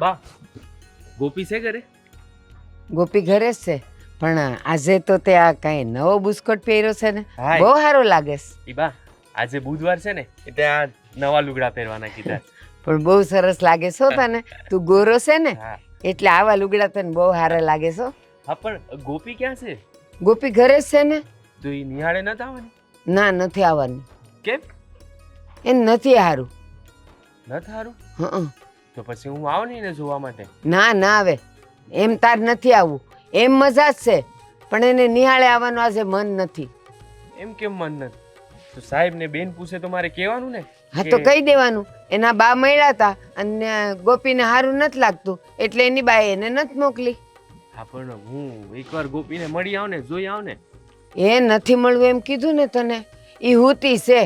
બા ગોપી છે ઘરે? ગોપી ઘરે જ છે. પણ આજે તો તે આ કઈ નવો બુસ્કોટ પહેર્યો છે ને. હાય. બહુ સારો લાગે છે. ઈ બા આજે બુધવાર છે ને એટલે આ નવા લુગડા પહેરવાના કીધા. પણ બહુ સરસ લાગે છે હો તને. તું ગોરો છે ને હા. એટલે આવા લુગડા તને બહુ સારા લાગે છે હો. હા પણ ગોપી ક્યાં છે? ગોપી ઘરે જ છે ને? તો એ નિહાળે નતા આવવાની? ના નથી આવવાની. કેમ? એ નથી સારું ન થારું હં. તો પછી હું આવું ને જોવા માટે? ના ના આવે. એમ તાર નથી આવવું એમ મજા જ છે. પણ એને નિહાળે આવવાનું આજે મન નથી. એમ કેમ મન નથી? તો સાહેબ ને બેન પૂછે તો મારે કહેવાનું ને હા તો કહી દેવાનું. એના બા મળ્યા હતા અને ગોપીને સારું નથી લાગતું. એટલે એની બાએ એને નથી મોકલી. હા પણ હું એકવાર ગોપીને મળી આવ ને જોઈ આવ ને. એ નથી મળવું એમ કીધું ને તને. એ હુતી છે.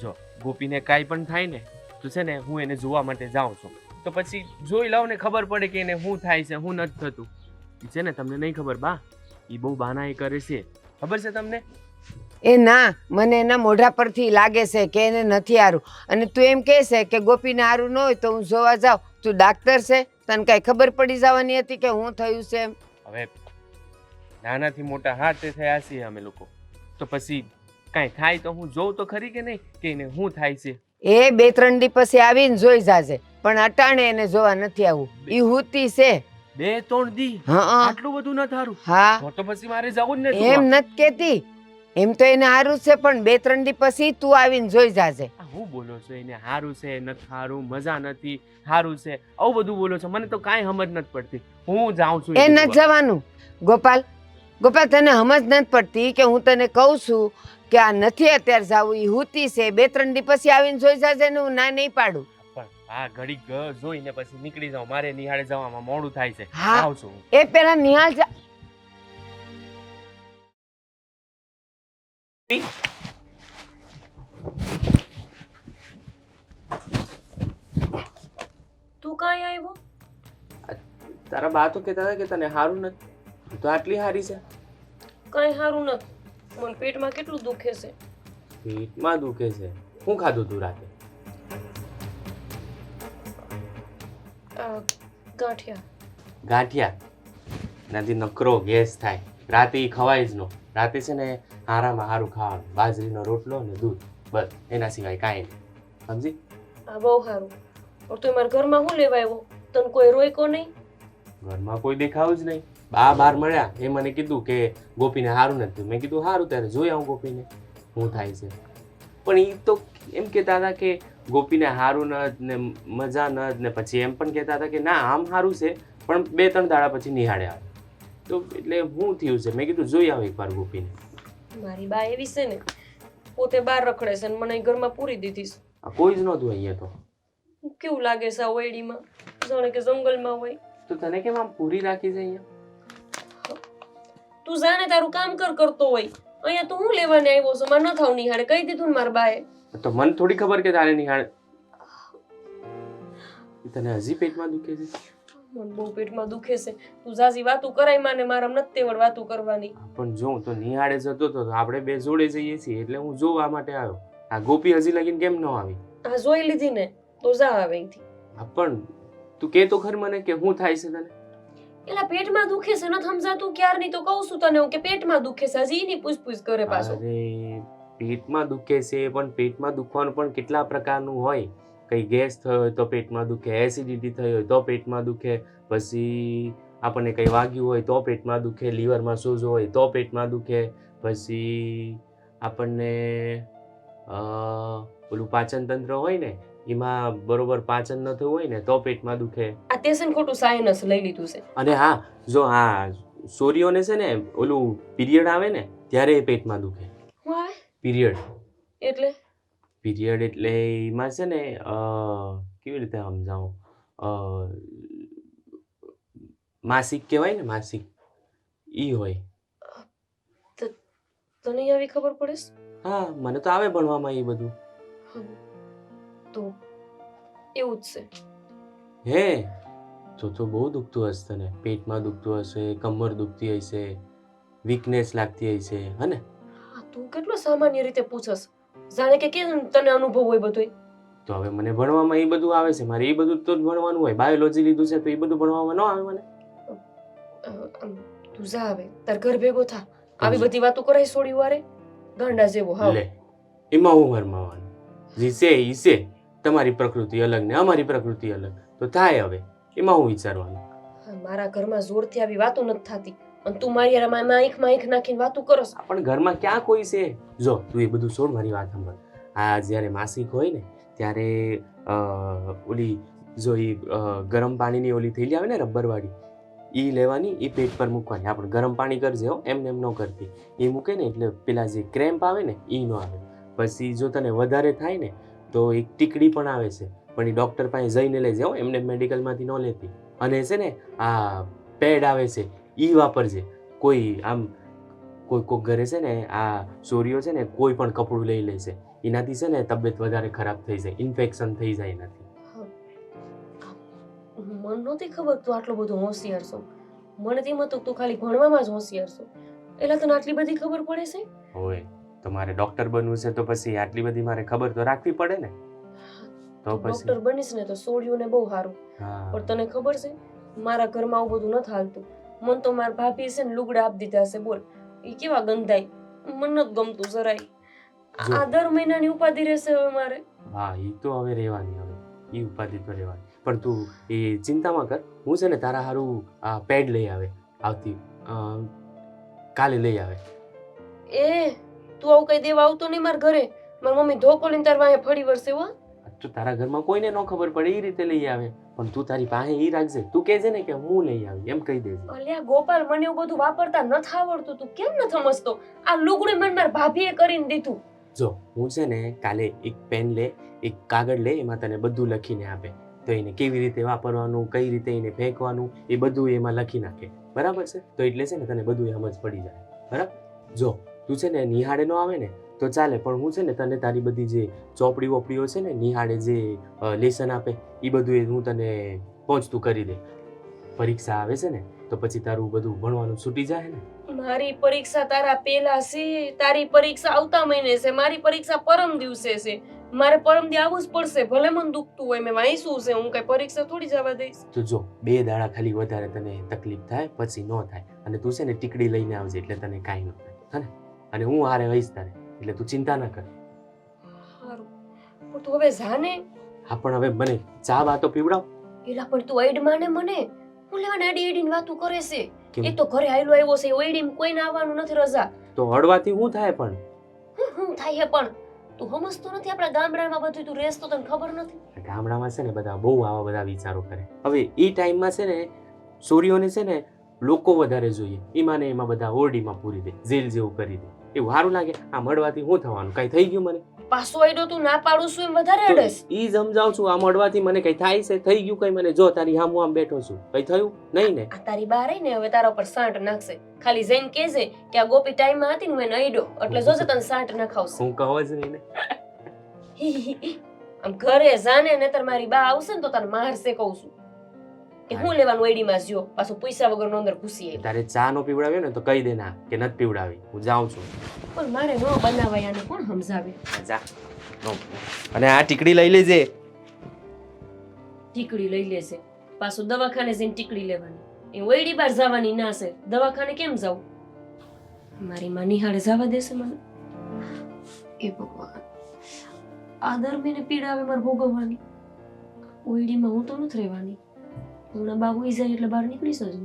જો ગોપીને કાંઈ પણ થાય ને તો છે ને હું એને જોવા માટે જાઉં છું. તો પછી જોઈ લઉં ને ખબર પડે કે એને શું થાય છે શું નથી થતું. છે ને તમને નહીં ખબર બા? એ બહુ બાના એ કરે છે. ખબર છે તમને? એ ના મને એના મોઢા પરથી લાગે છે કે એને નથી હારું. અને તું એમ કહે છે કે ગોપીને હારું ન હોય તો હું જોવા જાઉં. તું ડાક્ટર છે તને કાંઈ ખબર પડી જવાની હતી કે હું થયું છે એમ? હવે નાનાથી મોટા હા તે થયા છીએ અમે લોકો. તો પછી કાંઈ થાય તો હું જોઉં તો ખરી કે નહીં કે એને શું થાય છે? એ બે ત્રણ દી પછી આવીને જોઈ જાજે પણ અટાણે એને જોવા નથી આવું. એ હુતી છે. બે ત્રણ દી? આટલું બધું ન થારું? હા. તો પછી મારે જવું જ ને એમ. નથી કેતી. એમ તો એને સારું છે પણ બે ત્રણ દી પછી તું આવીને જોઈ જાજે હું બોલો છો? એને હારું છે નથી હારું મજા નથી હારું છે. આવું બધું બોલો છો? મને તો કાંઈ સમજ નથી પડતી. હું જાઉં છું એ ન જવાનું. ગોપાલ ગોપાલ તને સમજ નથી પડતી કે હું તને કહું છું કે આ નથી અત્યારે જાવું એ હુતી છે બે ત્રણ દી પછી આવીને જોઈ જશે ને હું ના નહીં પાડું. પણ આ ઘડી ગ- જોઈને પછી નીકળી જાઉં મારે નિહાળે જવામાં મોડું થાય છે. હા. છું એ પેલા નિહાળ જા. તું કાંઈ આવ્યો તારા બા તો કહેતા હતા કે તને સારું નથી. તો આટલી હારી છે? કઈ સારું નથી. મને પેટમાં કેટલું દુખે છે? પેટમાં દુખે છે? શું ખાધું તું રાતે? ગાંઠિયા. ગાંઠિયા? એનાથી નકરો ગેસ થાય. રાતે ઈ ખવાય જ નો. રાતે છે ને હારામાં હારું ખાવાનું. બાજરીનો રોટલો અને દૂધ. બસ. એના સિવાય કાંઈ નહીં. સમજી? આ બહુ સારું પણ તું મારા ઘરમાં શું લેવા આવ્યો? તને કોઈ રોયકો નહીં? ઘરમાં કોઈ દેખાવું જ નહીં. બા બાર મળ્યા એ મને કીધું કે ગોપીને સારું નથી મેં કીધું સારું ત્યારે જોઈ આવું ગોપીને શું થાય છે. પણ એ તો એમ કહેતા હતા કે ગોપીને સારું ન ને મજા ન જ ને પછી એમ પણ કહેતા હતા કે ના આમ સારું છે પણ બે ત્રણ દાડા પછી નિહાળે આવે. તો એટલે હું થયું છે? મેં કીધું જોઈ આવું એકવાર ગોપીને. મારી બા એવી છે ને પોતે બહાર રખડે છે અને મને ઘરમાં પૂરી દીધી છે. કોઈ જ નહોતું અહીંયા તો. કેવું લાગે છે આ ઓયડીમાં? જાણે કે જંગલમાં હોય. તો તને કેમ આમ પૂરી રાખી છે અહીંયા? તું જાને તારું કામ કર કરતો હોય. અહીંયા તો હું લેવાને આવ્યો છું? મારે ન થાવ નિહાળે. કહી દીધું ને મારા બાએ. તો મને થોડી ખબર કે તારે નિહાળે. તને હજી પેટમાં દુખે છે? મને બહુ પેટમાં દુખે છે. તું જાજી વાતું કરાય માને મારા નથી તેવડ વાતું કરવાની. પણ જો તો નિહાળે જતો તો આપણે બે જોડે જઈએ છીએ એટલે હું જોવા માટે આવ્યો. આ ગોપી હજી લગીને કેમ ન આવી? આ જોઈ લીધી ને. તો જા આવે અહીંથી. પણ તું કે તો ખરી મને કે શું થાય છે તને? એલા પેટમાં દુખે છે ન સમજાતું નહીં તો કહું છું તને હું કે પેટમાં દુખે છે, હજી એની પૂછપૂછ કરે પાછો. અરે, પેટમાં દુખે છે, પણ પેટમાં દુખવાનું પણ કેટલા પ્રકારનું હોય? કઈ ગેસ થયો હોય તો પેટમાં દુખે એસિડિટી થઈ હોય તો પેટમાં દુખે, પછી આપણને કંઈ વાગ્યું હોય તો પેટમાં દુખે લીવરમાં સોજો હોય તો પેટમાં દુખે, પછી આપણને ઓલું પાચન તંત્ર હોય ને એમાં બરોબર પાચન ન થયું હોય ને તો પેટમાં દુખે. આ તેસન ખોટું સાયનસ લઈ લીધું છે. અને હા જો હા સોરીઓને છે ને ઓલું પીરિયડ આવે ને ત્યારે એ પેટમાં દુખે. પીરિયડ એટલે? પીરિયડ એટલે એમાં છે ને કેવી રીતે સમજાવું? માસિક કહેવાય ને માસિક. ઈ હોય. તને આવી ખબર પડે? હા મને તો આવે ભણવામાં એ બધું. તો એવું જ છે. હે તો તો બહુ દુખતું હશે તને. પેટમાં દુખતું હશે કમર દુખતી હશે વીકનેસ લાગતી હશે હે ને? હા તું કેટલો સામાન્ય રીતે પૂછસ? જાણે કે કેમ તને અનુભવ હોય બધું તો હવે મને ભણવામાં એ બધું આવે છે. મારે એ બધું તો જ ભણવાનું હોય. બાયોલોજી લીધું છે તો એ બધું ભણવામાં ન આવે મને. તું જા હવે. તાર ઘર ભેગો થા. આવી બધી વાતો કરાય છોડી વારે ગાંડા જેવો હા લે એમાં હું ભરમાવાનું જીસે ઈસે તમારી પ્રકૃતિ અલગ ને અમારી પ્રકૃતિ અલગ. તો થાય હવે એમાં હું વિચારવાનું? મારા ઘરમાં જોરથી આવી વાતો નથી થતી. અને તું મારી હારે મારી આંખમાં આંખ નાખીને વાતો કરસ. પણ ઘરમાં ક્યાં કોઈ છે? જો તું એ બધું છોડ મારી વાત સાંભળ. આ જ્યારે માસિક હોય ને ત્યારે ઓલી જો એ ગરમ પાણીની ઓલી થેલી આવે ને રબરવાળી એ લેવાની એ પેટ પર મૂકવાની. આપણે ગરમ પાણી કરજે હો એમને એમ ન કરતી. એ મૂકે ને એટલે પેલા જે ક્રેમ્પ આવે ને એ ન આવે. પછી જો તને વધારે થાય ને તો એક ટીકડી પણ આવે છે. પણ એ ડૉક્ટર પાસે જઈને લઈ જાઓ એમને મેડિકલમાંથી ન લેતી. અને છે ને આ પેડ આવે છે એ વાપરજે. કોઈ આમ કોઈ કોઈક ઘરે છે ને આ ચોરીઓ છે ને કોઈ પણ કપડું લઈ લે છે. એનાથી છે ને તબિયત વધારે ખરાબ થઈ જાય ઇન્ફેક્શન થઈ જાય એનાથી. મને નહોતી ખબર તું આટલો બધો હોશિયાર છો. મને તેમ હતું તું ખાલી ભણવામાં જ હોશિયાર છો. એટલે તને આટલી બધી ખબર પડે છે? હોય. તો મારે ડોક્ટર બનવું છે તો પછી આટલી બધી મારે ખબર તો રાખવી પડે ને? તો ડોક્ટર બનીશ ને તો સોડિયું ને બહુ સારું પણ તને ખબર છે મારા ઘરમાં આવું બધું નથી હાલતું મન તો મારા ભાભી છે ને લુગડા આપી દીધા છે બોલ. એ કેવા ગંધાય? મન નથી ગમતું જરાય. આ દર મહિનાની ઉપાધિ રહેશે હવે મારે. હા એ તો હવે રહેવાની હવે. એ ઉપાધિ તો રહેવાની. પણ તું એ ચિંતામાં કર. હું છે ને તારા હારું આ પેડ લઈ આવે. આવતી કાલે લઈ આવે. એ? તું આવું કઈ દેવા આવતો નહીં મારા ઘરે? મારી મમ્મી ધોકો લઈને તાર વાંહે ફરી વળશે હો. તો તારા ઘરમાં કોઈને ન ખબર પડે એ રીતે લઈ આવે. પણ તું તારી પાસે એ રાખજે. તું કહેજે ને કે હું લઈ આવી એમ કહી દેજે. અલ્યા ગોપાલ મને એવું બધું વાપરતા નથી આવડતું. તું કેમ ન સમજતો? આ લુગડું મને માર ભાભીએ કરીને દીધું. જો હું છે ને કાલે એક પેન લે એક કાગળ લે એમાં તને બધું લખીને આપે. તો એને કેવી રીતે વાપરવાનું કઈ રીતે એને ફેંકવાનું એ બધું એમાં લખી નાખે. બરાબર છે? તો એટલે છે ને તને બધું સમજ પડી જાય. બરાબર? જો તું છે ને નિહાળે ન આવે ને તો ચાલે. પણ હું છે ને તને તારી બધી જે ચોપડી વોપડીઓ છે ને નિહાળે જે લેસન આપે એ બધું એ હું તને પહોંચતું કરી દે. પરીક્ષા આવે છે ને તો પછી તારું બધું ભણવાનું છૂટી જાય ને? મારી પરીક્ષા તારા પહેલા છે તારી પરીક્ષા આવતા મહિને છે મારી પરીક્ષા પરમ દિવસે છે. મારે પરમ દી આવવું જ પડશે ભલે મને દુખતું હોય મેં વાંચ્યું છે હું કઈ પરીક્ષા થોડી જવા દઈશ. તો જો બે દાડા ખાલી વધારે તને તકલીફ થાય પછી ન થાય. અને તું છે ને ટીકડી લઈને આવજે એટલે તને કાંઈ ન થાય. હે ને અને હું હારે હઈશ તારે એટલે તું ચિંતા ન કર. પણ તું હવે જાને હા પણ હવે મને ચા વાતો પીવડાવ. એલા પણ તું એડ માને મને. હું લેવાને એડી એડીન વાતો કરે છે. એ તો ઘરે આયલો આવ્યો છે ઓઈડીમાં કોઈને આવવાનું નથી રજા. તો હળવાથી હું થાય પણ? હું થાય પણ? તું સમજતો નથી આપણા ગામડામાં બધું તું રહેસ તો તને ખબર નથી? ગામડામાં છે ને બધા બહુ આવા બધા વિચારો કરે. હવે એ ટાઈમમાં છે ને સોરીઓને છે ને લોકો વધારે જોઈએ. એમાં ને એમાં બધા ઓરડીમાં પૂરી દે જેલ જેવું કરી દે. એવું સારું લાગે? આ મળવાથી શું થવાનું? કઈ થઈ ગયું મને? પાછો આઈડો તું ના પાડું છું એમ વધારે અડસ. ઈ સમજાવું છું આ મળવાથી મને કઈ થાય છે? થઈ ગયું કઈ મને? જો તારી હામું આમ બેઠો છું. કઈ થયું? નહીં ને? આ તારી બાર ને હવે તારા ઉપર સાંટ નાખશે. ખાલી જઈને કેજે કે આ ગોપી ટાઈમમાં હતી ને મેં નઈડો એટલે જોજે તને સાંટ નખાવશે. હું કહો જ નહીં ને. આમ ઘરે જાને નહીતર મારી બા આવશે ને તો તને મારશે કહું છું. કે હું લેવાનું એડીમાં જ્યો પાછું પૈસા વગરનો અંદર ઘૂસી આવી તારે ચા નો પીવડાવ્યો ને તો કહી દે ના કે નથી પીવડાવી. હું જાઉં છું. પણ મારે ન બનાવાય આને કોણ સમજાવે? જા. નો. અને આ ટીકડી લઈ લેજે. ટીકડી લઈ લેશે પાછું દવાખાને જઈને ટીકડી લેવાની. એ ઓયડી બાર જવાની ના છે. દવાખાને કેમ જાઉં? મારી માં નિહાળે જવા દેશે મને. એ ભગવાન. આ દરમિયાન પીડા આવે મારે ભોગવવાની. ઓયડીમાં હું તો નથી રહેવાની. હમણાં બા હોઈ જાય એટલે બહાર નીકળીશ જ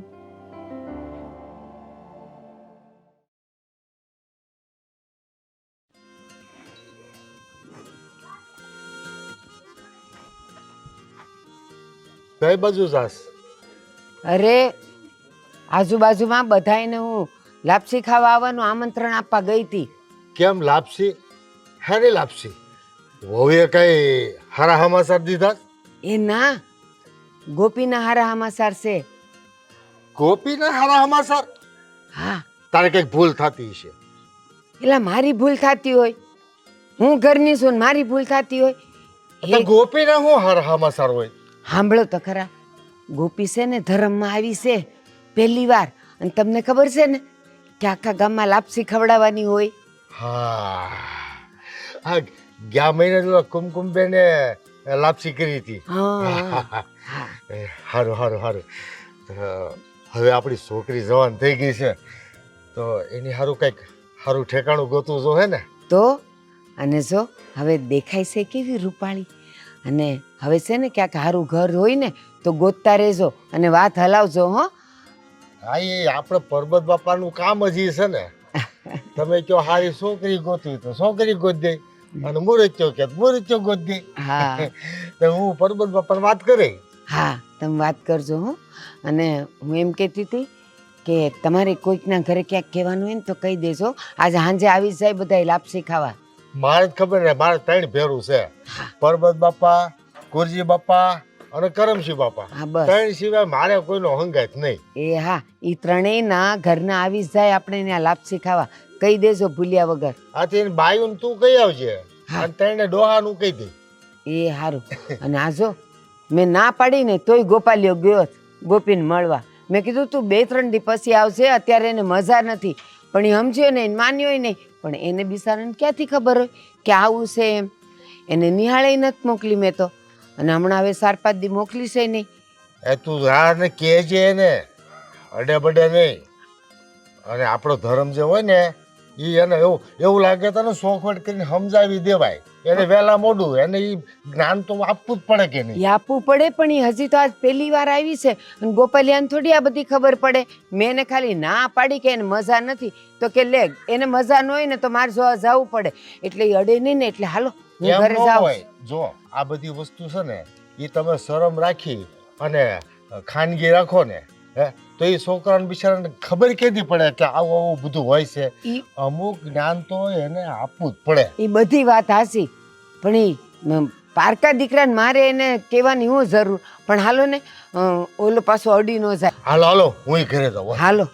કઈ બાજુ જાસ અરે આજુબાજુમાં બધાયને હું લાપસી ખાવા આવવાનું આમંત્રણ આપવા ગઈ હતી. કેમ લાપસી? હેને લાપસી. વહુએ કઈ હારા હમાસર દીધા? એ ના ગોપીના હારા હમાસાર છે. ગોપીના હારા હમાસાર? હા. તારે કંઈક ભૂલ થતી છે એટલે મારી ભૂલ થતી હોય. હું ઘરની છું ને મારી ભૂલ થતી હોય. તો ગોપીને શું હારા હમાસાર હોય? સાંભળો તો ખરા. ગોપી છે ને ધર્મમાં આવી છે પહેલી વાર. અને તમને ખબર છે ને કે આખા ગામમાં લાપસી ખવડાવવાની હોય? હા. હા ગયા મહિને કુમકુમ બેને લાપસી કરી હતી. હા હા. એ, સારું સારું સારું હવે આપણી છોકરી જવાન થઈ ગઈ છે. તો એની સારું કંઈક સારું ઠેકાણું ગોતું જો હે ને. તો? અને જો હવે દેખાય છે કેવી રૂપાળી. અને હવે છે ને ક્યાંક સારું ઘર હોય ને તો ગોતતા રહેજો અને વાત હલાવજો હો. હા એ આપણે પરબત બાપાનું કામ જ છે ને. તમે કહો હારી છોકરી ગોતવી તો છોકરી ગોત દે. અને મુરત્યો કે મુરત્યો ગોત દે. હા. તો હું પરબત બાપાને વાત કરી. હા તમે વાત કરજો હો. અને હું એમ કહેતી હતી કે તમારે કોઈકના ઘરે ક્યાંક કહેવાનું હોય ને તો કહી દેજો. આજે સાંજે આવી જાય બધા લાપસી ખાવા. મારે જ ખબર ને મારે ત્રણ ભેરું છે. પરબત બાપા ગુરજી બાપા અને કરમસિંહ બાપા. હા બસ. ત્રણ સિવાય મારે કોઈનો હંગાત નહીં. એ હા એ ત્રણેયના ઘરના આવી જાય આપણે ત્યાં લાપસી ખાવા. કહી દેજો ભૂલ્યા વગર. આથી બાયુને તું કહી આવજે. અને ત્રણે ડોહાનું કહી દે. એ સારું અને આ જો મેં ના પાડી ને તોય ગોપાલિયો ગયો ગોપીને મળવા. મેં કીધું, તું બે ત્રણ દી પછી આવશે અત્યારે એને મજા નથી. પણ એ સમજ્યો ને એને માન્યો નહીં. પણ એને બિસારાને ક્યાંથી ખબર હોય કે આવું છે એમ? એને નિહાળે નથી મોકલી મેં તો. અને હમણાં હવે ચાર પાંચ દી મોકલી છે નહીં. એ તું રાને કહેજે એને. અડે બડે નહીં. અને આપણો ધર્મ જે હોય ને એ એને એવું એવું લાગે તને સોખવટ કરીને સમજાવી દેવાય. એને વહેલા મોડું એને એ જ્ઞાન તો આપવું જ પડે કે નહીં? એ આપવું પડે પણ એ હજી તો આજ પહેલી વાર આવી છે. અને ગોપાલિયાને થોડી આ બધી ખબર પડે. મેં એને ખાલી ના પાડી કે એને મજા નથી. તો કે લે એને મજા ન હોય ને તો મારે જોવા જવું પડે. એટલે એ અડે નહીં ને એટલે હાલો હું ઘરે જાઉં. જો આ બધી વસ્તુ છે ને એ તમે શરમ રાખી અને ખાનગી રાખો ને હે? તો એ છોકરાને બિચારાને ખબર કેદી પડે કે આવું આવું બધું હોય છે. અમુક જ્ઞાન તો એને આપવું જ પડે. એ બધી વાત હાસી પણ એ પારકા દીકરાને મારે એને કહેવાની હું જરૂર. પણ હાલો ને ઓલો પાછો અડી ન જાય. હાલો હાલો હું ઘરે જાઉં. હાલો.